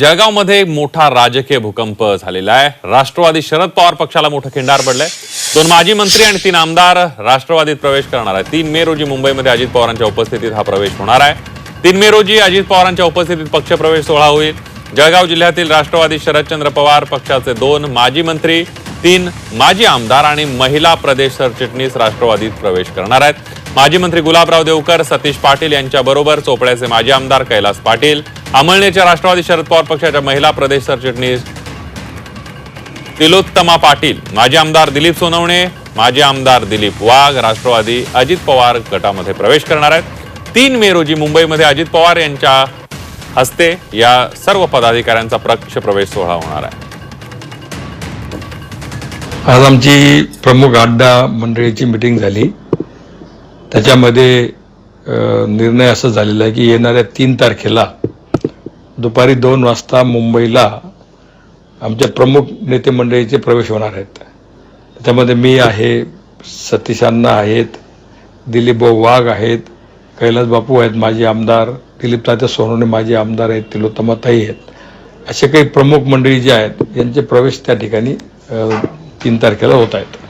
जळगावमध्ये मोठा राजकीय भूकंप झालेला आहे. राष्ट्रवादी शरद पवार पक्षाला मोठं खिंडार पडलंय. दोन माजी मंत्री आणि तीन आमदार राष्ट्रवादीत प्रवेश करणार आहे तीन मे रोजी मुंबईमध्ये अजित पवारांच्या उपस्थितीत हा प्रवेश होणार आहे. तीन मे रोजी अजित पवारांच्या उपस्थितीत पक्षप्रवेश सोहळा होईल. जळगाव जिल्ह्यातील राष्ट्रवादी शरदचंद्र पवार पक्षाचे दोन माजी मंत्री तीन माजी आमदार आणि महिला प्रदेश सरचिटणीस राष्ट्रवादीत प्रवेश करणार आहेत. माजी मंत्री गुलाबराव देवकर सतीश पाटील यांच्याबरोबर चोपड्याचे माजी आमदार कैलास पाटील अमळनेरच्या राष्ट्रवादी शरद पवार पक्षाच्या महिला प्रदेश सरचिटणीस तिलोत्तमा पाटील माजी आमदार दिलीप सोनवणे माजी आमदार दिलीप वाघ राष्ट्रवादी अजित पवार गटामध्ये प्रवेश करणार आहेत. तीन मे रोजी मुंबईमध्ये अजित पवार यांच्या हस्ते या सर्व पदाधिकाऱ्यांचा प्रक्ष प्रवेश सोहळा होणार आहे. आज आमची प्रमुख अड्डा मंडळीची मिटिंग झाली. त्याच्यामध्ये निर्णय असं झालेला आहे की येणाऱ्या तीन तारखेला दुपारी दोन वाजता मुंबईला आमच्या प्रमुख नेते मंडळीचे प्रवेश होणार आहेत. त्यामध्ये मी आहे सतीश अण्णा आहेत दिलीप भाऊ वाघ आहेत कैलास बापू आहेत माजी आमदार दिलीप तात्या सोनवणे माजी आमदार आहेत तिलोत्तमाताई आहेत. असे काही प्रमुख मंडळी जे आहेत यांचे प्रवेश त्या ठिकाणी तीन तारखेला होत आहेत.